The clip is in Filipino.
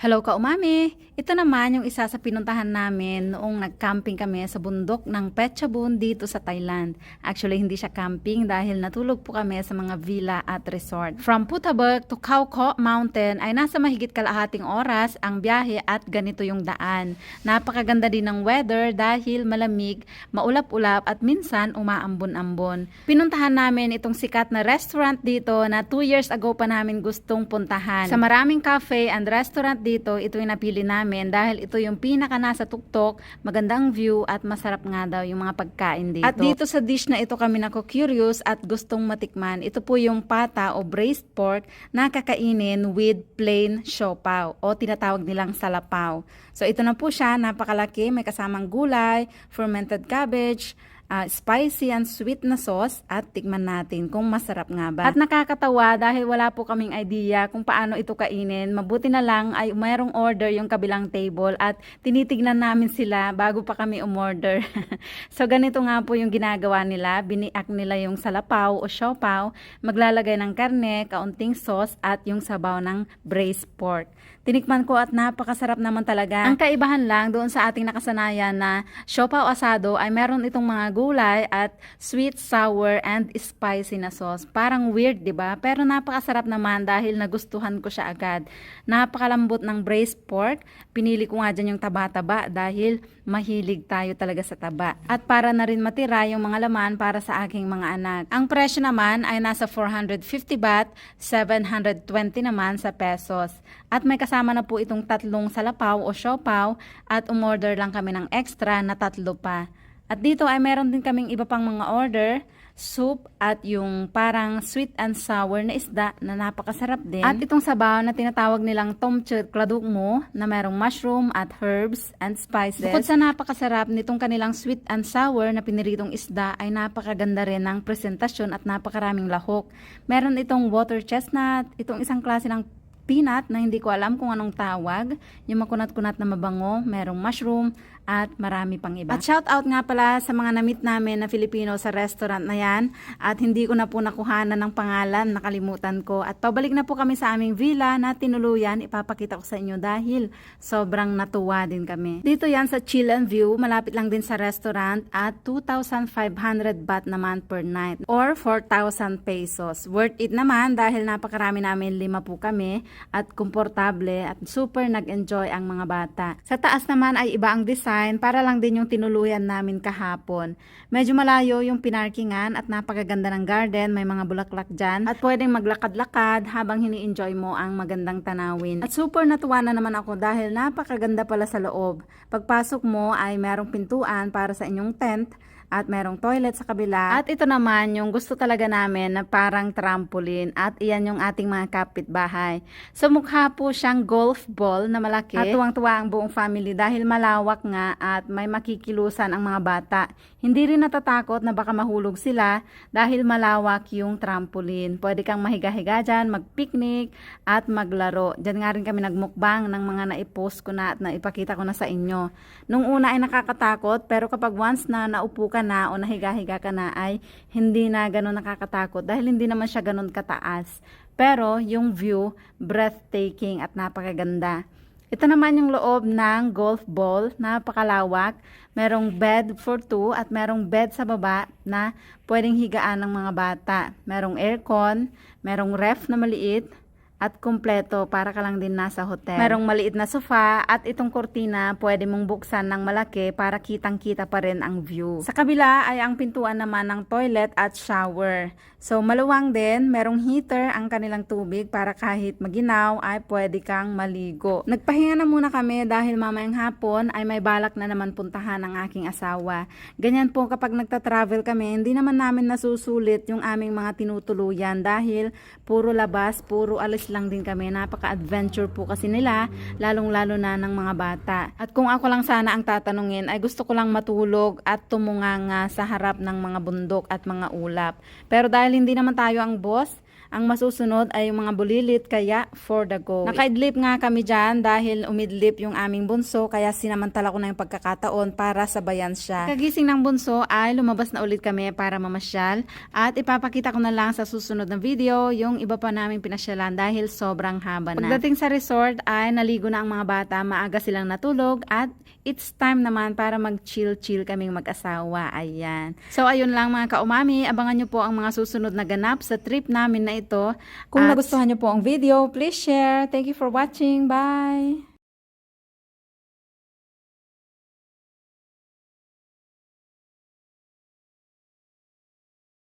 Hello ka umami! Ito naman yung isa sa pinuntahan namin noong nag-camping kami sa bundok ng Phetchabun dito sa Thailand. Actually, hindi siya camping dahil natulog po kami sa mga villa at resort. From Putabak to Khao Ko Mountain ay nasa mahigit kalahating oras ang biyahe at ganito yung daan. Napakaganda din ng weather dahil malamig, maulap-ulap at minsan umaambon-ambon. Pinuntahan namin itong sikat na restaurant dito na 2 years ago pa namin gustong puntahan. Sa maraming cafe and restaurant dito, ito yung napili namin dahil ito yung pinaka nasa tuktok, magandang view at masarap nga daw yung mga pagkain dito. At dito sa dish na ito kami nako curious at gustong matikman. Ito po yung pata o braised pork na kakainin with plain siopaw o tinatawag nilang salapaw. So ito na po siya, napakalaki, may kasamang gulay, fermented cabbage, ah, spicy and sweet na sauce at tikman natin kung masarap nga ba. At nakakatawa dahil wala po kaming idea kung paano ito kainin. Mabuti na lang ay mayroong order yung kabilang table at tinitignan namin sila bago pa kami umorder. so ganito nga po yung ginagawa nila. Biniak nila yung salapaw o siopaw, maglalagay ng karne, kaunting sauce at yung sabaw ng braised pork. Tinikman ko at napakasarap naman talaga. Ang kaibahan lang doon sa ating nakasanayan na siopaw asado ay meron itong mga gulay at sweet, sour, and spicy na sauce. Parang weird, di ba? Pero napakasarap naman dahil nagustuhan ko siya agad. Napakalambot ng braised pork. Pinili ko nga dyan yung taba-taba dahil mahilig tayo talaga sa taba. At para na rin matira yung mga laman para sa aking mga anak. Ang presyo naman ay nasa 450 baht, 720 naman sa pesos. At may kasama na po itong tatlong salapaw o siopaw at umorder lang kami ng extra na tatlo pa. At dito ay meron din kaming iba pang mga order, soup at yung parang sweet and sour na isda na napakasarap din. At itong sabaw na tinatawag nilang tomchut kladukmo na merong mushroom at herbs and spices. Bukod sa napakasarap nitong kanilang sweet and sour na piniritong isda ay napakaganda rin ng presentasyon at napakaraming lahok. Meron itong water chestnut, itong isang klase ng peanut na hindi ko alam kung anong tawag, yung makunat-kunat na mabango, merong mushroom, at marami pang iba. At shout out nga pala sa mga namit namin na Filipino sa restaurant na yan at hindi ko na po nakuhanan ng pangalan, nakalimutan ko. At pabalik na po kami sa aming villa na tinuluyan, ipapakita ko sa inyo dahil sobrang natuwa din kami. Dito yan sa Chill and View, malapit lang din sa restaurant at 2,500 baht naman per night or 4,000 pesos. Worth it naman dahil napakarami namin, lima po kami at komportable at super nag-enjoy ang mga bata. Sa taas naman ay iba ang design para lang din yung tinuluyan namin kahapon. Medyo malayo yung pinarkingan at napakaganda ng garden, may mga bulaklak dyan at pwedeng maglakad-lakad habang hini-enjoy mo ang magandang tanawin. At super natuwa na naman ako dahil napakaganda pala sa loob. Pagpasok mo ay merong pintuan para sa inyong tent at merong toilet sa kabila. At ito naman yung gusto talaga namin na parang trampoline at iyan yung ating mga kapitbahay. So mukha po siyang golf ball na malaki at tuwang-tuwa ang buong family dahil malawak nga at may makikilusan ang mga bata. Hindi rin natatakot na baka mahulog sila dahil malawak yung trampoline. Pwede kang mahiga-higa dyan, mag-picnic at maglaro. Diyan nga rin kami nagmukbang ng mga naipost ko na at naipakita ko na sa inyo. Nung una ay nakakatakot pero kapag once na naupo ka na o nahiga-higa ka na ay hindi na ganun nakakatakot dahil hindi naman siya ganun kataas. Pero yung view, breathtaking at napakaganda. Ito naman yung loob ng golf ball, napakalawak. Merong bed for two at merong bed sa baba na pwedeng higaan ng mga bata. Merong aircon, merong ref na maliit, at kumpleto para ka lang din nasa hotel. Merong maliit na sofa at itong kortina pwede mong buksan ng malaki para kitang-kita pa rin ang view. Sa kabila ay ang pintuan naman ng toilet at shower. So maluwang din, merong heater ang kanilang tubig para kahit maginaw ay pwede kang maligo. Nagpahinga na muna kami dahil mamayang hapon ay may balak na naman puntahan ang aking asawa. Ganyan po kapag nagta-travel kami, hindi naman namin nasusulit yung aming mga tinutuluyan dahil puro labas, puro alis lang din kami. Napaka-adventure po kasi nila, lalong-lalo na ng mga bata. At kung ako lang sana ang tatanungin, ay gusto ko lang matulog at tumunganga sa harap ng mga bundok at mga ulap. Pero dahil hindi naman tayo ang boss, Ang masusunod ay yung mga bulilit kaya for the go. Nakaidlip nga kami dyan dahil umidlip yung aming bunso kaya sinamantala ko na yung pagkakataon para sabayan siya. Kagising ng bunso ay lumabas na ulit kami para mamasyal at ipapakita ko na lang sa susunod na video yung iba pa naming pinasyalan dahil sobrang haba na. Pagdating sa resort ay naligo na ang mga bata, maaga silang natulog at it's time naman para mag-chill-chill kaming mag-asawa. Ayan. So ayun lang mga kaumami, abangan nyo po ang mga susunod na ganap sa trip namin na ito. Kung At- nagustuhan nyo po ang video, please share. Thank you for watching. Bye!